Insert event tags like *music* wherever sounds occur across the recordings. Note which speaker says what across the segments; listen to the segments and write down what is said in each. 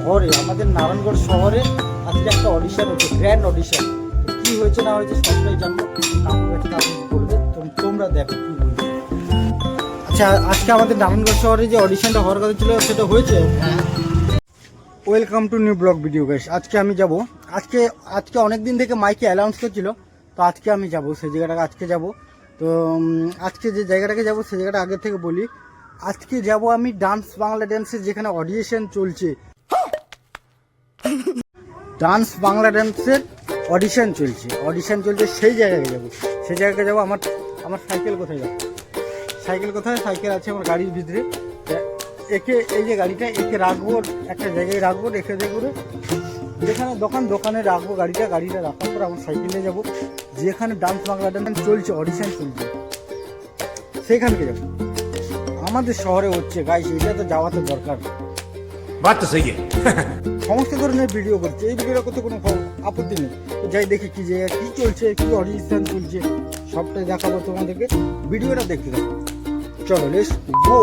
Speaker 1: শহরে আমাদের নারায়ণগড় শহরে আজকে একটা অডিশন হচ্ছে গ্র্যান্ড অডিশন কী হয়েছে না হয়েছে সবটাই জানব। বলবে? তোমরা দেখো কি হয়েছে আচ্ছা আজকে আমাদের নারায়ণগড় শহরে যে অডিশনটা হওয়ার কথা ছিল সেটা হয়েছে? Welcome to new blog video guys আজকে আমি যাব। আজকে আজকে অনেক দিন থেকে মাইকে অ্যানাউন্স করছিল তো আজকে আমি যাব সেই জায়গাটাকে আজকে যাব। তো আজকে যে জায়গাটাকে যাব সেই জায়গাটা আগে থেকে বলি আজকে যাব আমি ডান্স বাংলা ড্যান্সের যেখানে অডিশন চলছে ডান্স বাংলা ড্যান্সের অডিশন চলছে। অডিশন চলছে সেই জায়গায় যাব। সেই জায়গায় যাব, আমার আমার সাইকেল কোথায় যাব? সাইকেল কোথায়? সাইকেল আছে আমার গাড়ির ভিতরে। একে, এই যে গাড়িটা, একে রাখব, একটা জায়গায় রাখব, রেখে দিয়ে করে যেখানে দোকান, দোকানে রাখব গাড়িটা গাড়িটা রাখার পর আমার সাইকেল নিয়ে যাব। যেখানে ডান্স বাংলা ড্যান্স চলছে অডিশন চলছে সেখানকে যাব। আমাদের শহরে হচ্ছে গাইছে এটা তো যাওয়া তো দরকার।
Speaker 2: বাচ্চা, সেই *laughs*
Speaker 1: সমস্ত ধরনের ভিডিও করছে। এই ভিডিওটা করতে কোনো আপত্তি নেই। যাই দেখি কি যে, কি চলছে, কি অডিশন চলছে, সবটাই দেখাবো তোমাদেরকে। ভিডিওটা দেখতে থাকো। চলো লেস গো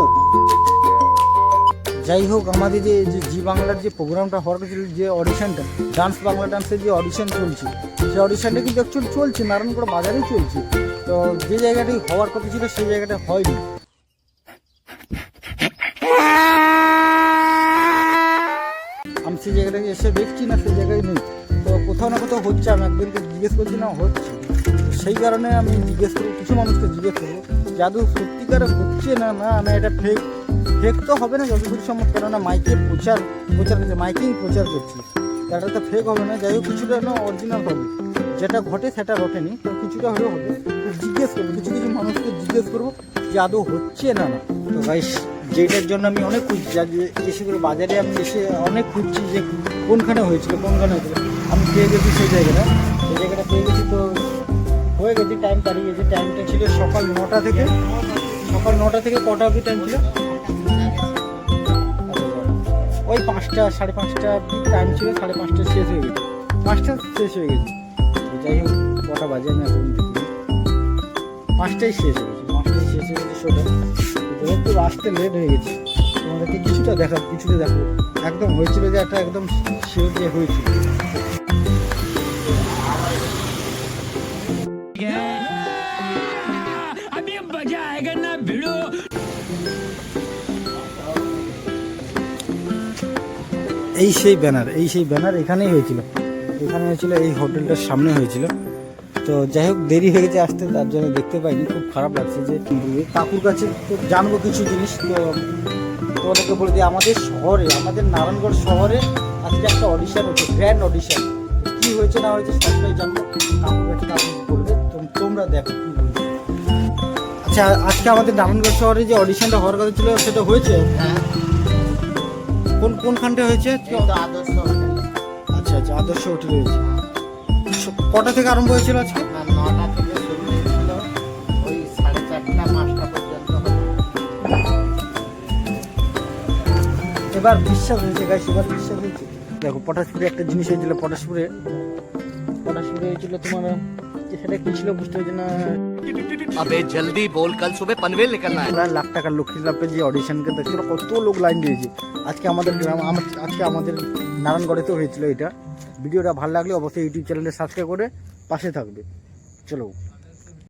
Speaker 1: যাই হোক, আমাদের যে যে, জি বাংলার যে প্রোগ্রামটা হওয়ার কথা যে অডিশনটা ডান্স বাংলা ডান্সের যে অডিশন চলছে, সেই অডিশনটা কিন্তু অ্যাকচুয়ালি চলছে? নারায়ণগড় বাজারেই চলছে। তো যে জায়গাটি হওয়ার কথা ছিল, সেই জায়গাটা হয়নি। সেই জায়গাটাকে এসে দেখছি না, সেই জায়গায় নেই। তো কোথাও না কোথাও হচ্ছে, আমি একজনকে জিজ্ঞেস করছি না, হচ্ছে। সেই কারণে আমি জিজ্ঞেস করব কিছু মানুষকে জিজ্ঞেস করব জাদু সত্যিকার হচ্ছে না না? না, এটা ফেক ফেক তো হবে না যতদূর সম্ভব কেননা মাইকে প্রচার প্রচার করছে, মাইকিং প্রচার করছি। এটা তো ফেক হবে না, যাই হোক, কিছুটা না অরিজিনাল হবে। যেটা ঘটে, সেটা ঘটেনি, তো কিছুটা হলেও হবে। জিজ্ঞেস করব, কিছু কিছু মানুষকে জিজ্ঞেস করব আদৌ হচ্ছে না না? তো যেটার জন্য আমি অনেক খুঁজছি এসে করে বাজারে আমি এসে অনেক খুঁজছি যে কোনখানে হয়েছিল কোনখানে হয়েছিল। আমি পেয়ে গেছি সেই জায়গাটা। সেই জায়গাটা পেয়ে গেছি তো হয়ে গেছে টাইম দাঁড়িয়ে গেছে। টাইমটা ছিল সকাল নটা থেকে। সকাল নটা থেকে কটা অবধি টাইম ছিল? ওই পাঁচটা, সাড়ে পাঁচটা টাইম ছিল, সাড়ে পাঁচটা শেষ হয়ে গেছে। পাঁচটা শেষ হয়ে গেছে। যাই হোক, কটা বাজে আমি এখন পাঁচটাই শেষ হয়ে গেছে, পাঁচটাই শেষ হয়ে গেছে শোটা এবার তো আসতে লেট হয়ে গেছে। তোমাদেরকে কিছুটা দেখা কিছুটা দেখো। একদম হয়েছিল যে একটা একদম শিওর যে হয়েছিল। এই সেই ব্যানার এই সেই ব্যানার এখানেই হয়েছিল। এখানে হয়েছিল, এই হোটেলটার সামনে হয়েছিল। তো যাই হোক দেরি হয়ে গেছে আসতে তার জন্য দেখতে পাইনি। খুব খারাপ লাগছে যে কাকুর কাছে তো জানব কিছু জিনিস। তো তোমাদেরকে বলে দিই আমাদের শহরে আমাদের নারায়ণগড় শহরে আজকে একটা অডিশন হচ্ছে গ্র্যান্ড অডিশন কী হয়েছে না হয়েছে সবটাই জানব। কাকুর কাছে কাকু বলবে তোমরা দেখো কি হয়েছে আচ্ছা আজকে আমাদের নারায়ণগড় শহরে যে অডিশনটা হওয়ার কথা ছিল সেটা হয়েছে? হ্যাঁ। কোন কোনখানটা হয়েছে?
Speaker 3: আদর্শ
Speaker 1: আচ্ছা আচ্ছা আদর্শ হোটেল হয়েছে। কটা থেকে আরম্ভ হয়েছিল আজকে? এবার বিশ্বাস হয়েছে গাইস এবার বিশ্বাস হয়েছে। দেখো পটাশপুরে একটা জিনিস হয়েছিল পটাশপুরে। পটাশপুরে হয়েছিল তোমার সেটা কি ছিল বুঝতে পারছি না।
Speaker 2: জলদি বল
Speaker 1: কাল লাখ টাকার লক্ষ্মী লাভে যে অডিশন দেখছিল কত লোক লাইন দিয়েছে। আজকে আমাদের গ্রাম আজকে আমাদের নারায়ণগড়েতেও হয়েছিল এটা। ভিডিওটা ভালো লাগলে অবশ্যই ইউটিউব চ্যানেলে সাবস্ক্রাইব করে পাশে থাকবে। চলো।